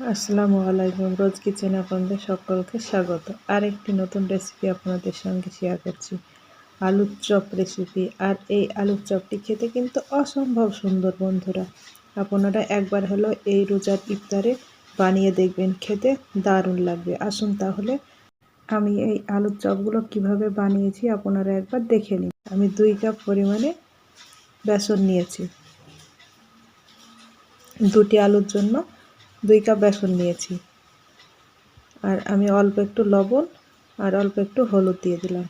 আসসালামু আলাইকুম। রোজ কিচেনে আপনাদের সকলকে স্বাগত। আর একটি নতুন রেসিপি আপনাদের সঙ্গে শেয়ার করছি। আলুর চপ রেসিপি আর এই আলুর চপটি খেতে কিন্তু অসম্ভব সুন্দর বন্ধুরা। আপনারা একবার হলো এই রোজার ইফতারে বানিয়ে দেখবেন, খেতে দারুণ লাগবে। আসুন তাহলে আমি এই আলুর চপগুলো কীভাবে বানিয়েছি আপনারা একবার দেখে নিন। আমি দুই কাপ পরিমাণে বেসন নিয়েছি। দুটি আলুর জন্য দুই কাপ বেসন নিয়েছি। আর আমি অল্প একটু লবণ আর অল্প একটু হলুদ দিয়ে দিলাম।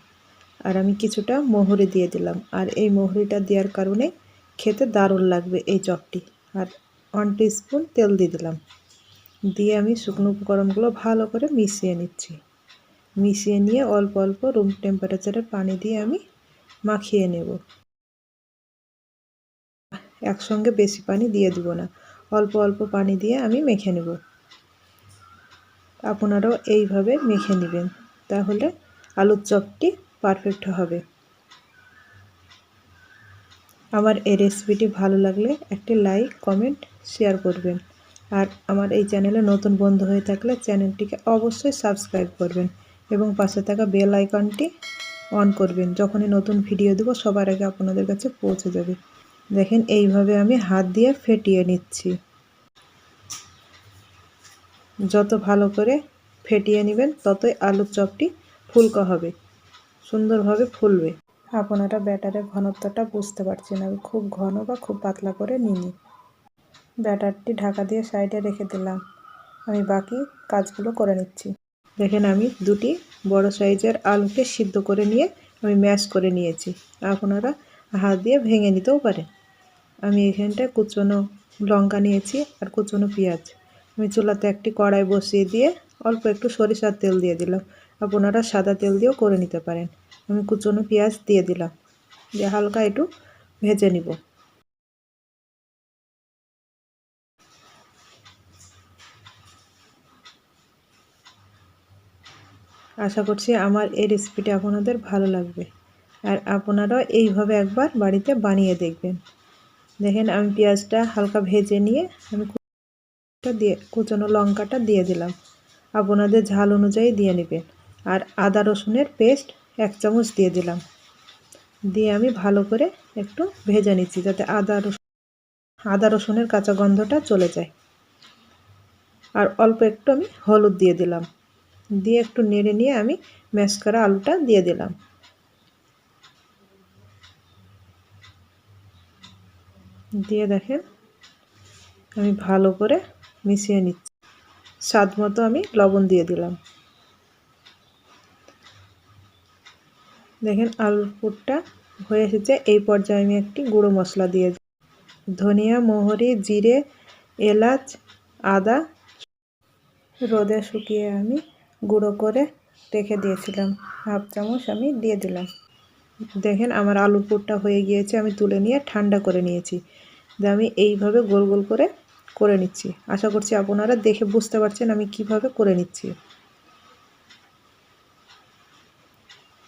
আর আমি কিছুটা মোহরি দিয়ে দিলাম। আর এই মোহরিটা দেওয়ার কারণে খেতে দারুণ লাগবে এই চপটি। আর ওয়ান স্পুন তেল দিয়ে দিলাম। দিয়ে আমি শুকনো উপকরণগুলো ভালো করে মিশিয়ে নিচ্ছি। মিশিয়ে নিয়ে অল্প অল্প রুম টেম্পারেচারে পানি দিয়ে আমি মাখিয়ে নেব। একসঙ্গে বেশি পানি দিয়ে দিব না। অল্প অল্প পানি দিয়ে আমি মেখে নেব। আপনারাও এইভাবে মেখে নেবেন, তাহলে আলুর চপটি পারফেক্ট হবে। আমার এই রেসিপিটি ভালো লাগলে একটি লাইক কমেন্ট শেয়ার করবেন। আর আমার এই চ্যানেলে নতুন বন্ধু হয়ে থাকলে চ্যানেলটিকে অবশ্যই সাবস্ক্রাইব করবেন এবং পাশে থাকা বেল আইকনটি অন করবেন। যখনই নতুন ভিডিও দেবো, সবার আগে আপনাদের কাছে পৌঁছে যাবে। দেখেন, এইভাবে আমি হাত দিয়ে ফেটিয়ে নিচ্ছি। যত ভালো করে ফেটিয়ে নেবেন, ততই আলুর চপটি ফুলকা হবে, সুন্দরভাবে ফুলবে। আপনারা ব্যাটারের ঘনত্বটা বুঝতে পারছেন, আমি খুব ঘন বা খুব পাতলা করে নিই ব্যাটারটি ঢাকা দিয়ে সাইডে রেখে দিলাম। আমি বাকি কাজগুলো করে নিচ্ছি। দেখেন, আমি দুটি বড় সাইজের আলুকে সিদ্ধ করে নিয়ে আমি ম্যাশ করে নিয়েছি। আপনারা হাত দিয়ে ভেঙে নিতেও পারেন। আমি এখানটায় কুচনো লঙ্কা নিয়েছি আর কুচনো পেঁয়াজ। আমি চুলাতে একটি কড়াই বসিয়ে দিয়ে অল্প একটু সরিষার তেল দিয়ে দিলাম। আপনারা সাদা তেল দিয়েও করে নিতে পারেন। আমি কুচনো পেঁয়াজ দিয়ে দিলাম। দিয়ে হালকা একটু ভেজে নিব। আশা করছি আমার এই রেসিপিটা আপনাদের ভালো লাগবে। আর আপনারাও এইভাবে একবার বাড়িতে বানিয়ে দেখবেন। দেখেন আমি পেঁয়াজটা হালকা ভেজে নিয়ে আমি দিয়ে, কুচনো লঙ্কাটা দিয়ে দিলাম। আপনাদের ঝাল অনুযায়ী দিয়ে নেবেন। আর আদা রসুনের পেস্ট এক চামচ দিয়ে দিলাম। দিয়ে আমি ভালো করে একটু ভেজে নিচ্ছি যাতে আদা রসুন, আদা রসুনের কাঁচা গন্ধটা চলে যায়। আর অল্প একটু আমি হলুদ দিয়ে দিলাম। দিয়ে একটু নেড়ে নিয়ে আমি ম্যাশ করা আলুটা দিয়ে দিলাম। দিয়ে দেখেন, আমি ভালো করে মিশিয়ে নিচ্ছি। স্বাদ মতো আমি লবণ দিয়ে দিলাম। দেখেন, আলুর পুরটা হয়ে এসেছে। এই পর্যায়ে আমি একটি গুঁড়ো মশলা দিয়ে ধনিয়া, মোহরি, জিরে, এলাচ, আদা, রোদে শুকিয়ে আমি গুঁড়ো করে রেখে দিয়েছিলাম। হাফ চামচ আমি দিয়ে দিলাম। দেখেন আমার আলুর পুরটা হয়ে গিয়েছে, আমি তুলে নিয়ে ঠান্ডা করে নিয়েছি। যে আমি এইভাবে গোল গোল করে করে নিচ্ছি। আশা করছি আপনারা দেখে বুঝতে পারছেন আমি কীভাবে করে নিচ্ছি।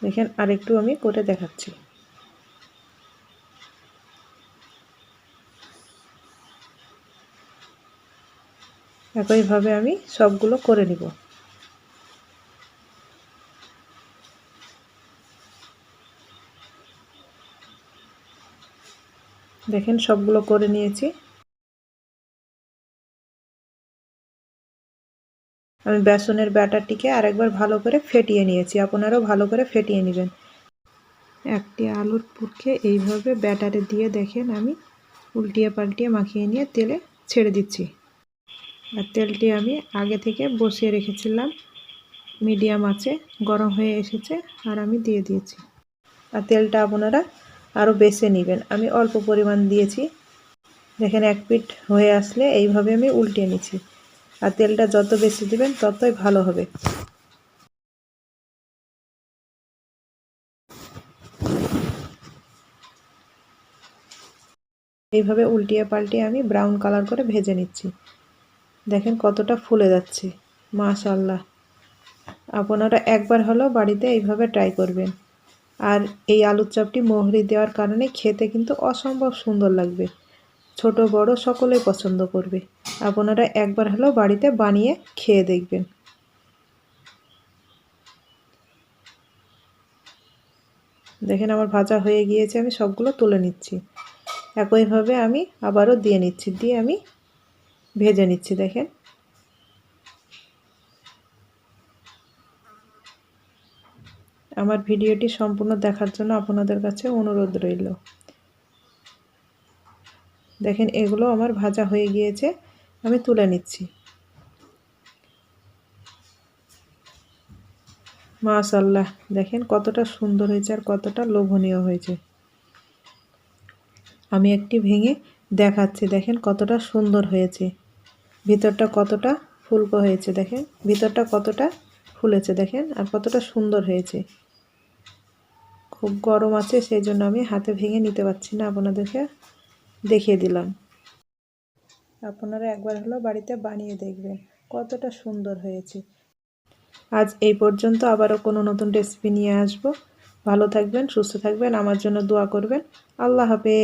দেখেন আরেকটু আমি করে দেখাচ্ছি। একইভাবে আমি সবগুলো করে নিব। দেখেন, সবগুলো করে নিয়েছি। আমি বেসনের ব্যাটারটিকে আরেকবার ভালো করে ফেটিয়ে নিয়েছি। আপনারাও ভালো করে ফেটিয়ে নেবেন। একটি আলুর পুরকে এইভাবে ব্যাটারে দিয়ে দেখেন, আমি উল্টিয়ে পাল্টিয়ে মাখিয়ে নিয়ে তেলে ছেড়ে দিচ্ছি। আর তেলটি আমি আগে থেকে বসিয়ে রেখেছিলাম। মিডিয়াম আছে গরম হয়ে এসেছে, আর আমি দিয়ে দিয়েছি। আর তেলটা আপনারা আরও বেছে নেবেন। আমি অল্প পরিমাণ দিয়েছি। দেখেন এক পিট হয়ে আসলে এইভাবে আমি উল্টিয়ে নিচ্ছি। আর তেলটা যত বেশি দেবেন, ততই ভালো হবে। এইভাবে উল্টিয়ে পাল্টিয়ে আমি ব্রাউন কালার করে ভেজে নিচ্ছি। দেখেন কতটা ফুলে যাচ্ছে। মাশাল্লাহ আপনারা একবার হলেও বাড়িতে এইভাবে ট্রাই করবেন। আর এই আলুর চপটি মোহরি দেওয়ার কারণে খেতে কিন্তু অসম্ভব সুন্দর লাগবে। ছোট, বড় সকলেই পছন্দ করবে। আপনারা একবার হলেও বাড়িতে বানিয়ে খেয়ে দেখবেন। দেখেন আমার ভাজা হয়ে গিয়েছে, আমি সবগুলো তুলে নিচ্ছি। একইভাবে আমি আবারও দিয়ে নিচ্ছি, দিয়ে আমি ভেজে নিচ্ছি, দেখেন। আমার ভিডিওটি সম্পূর্ণ দেখার জন্য আপনাদের কাছে অনুরোধ রইল। দেখেন, এগুলো আমার ভাজা হয়ে গিয়েছে, আমি তুলে নিচ্ছি। মাশাল্লাহ দেখেন কতটা সুন্দর হয়েছে আর কতটা লোভনীয় হয়েছে। আমি একটি ভেঙে দেখাচ্ছি, দেখেন কতটা সুন্দর হয়েছে। ভিতরটা কতটা ফুলকো হয়েছে, দেখেন। ভিতরটা কতটা ফুলেছে, দেখেন, আর কতটা সুন্দর হয়েছে। খুব গরম আছে সেই জন্য আমি হাতে ভেঙে নিতে পারছি না, আপনাদেরকে দেখিয়ে দিলাম। আপনারা একবার হলো বাড়িতে বানিয়ে দেখবেন, কতটা সুন্দর হয়েছে। আজ এই পর্যন্ত আবারও কোনো নতুন রেসিপি নিয়ে আসব। ভালো থাকবেন, সুস্থ থাকবেন, আমার জন্য দোয়া করবেন। আল্লাহ হাফেজ।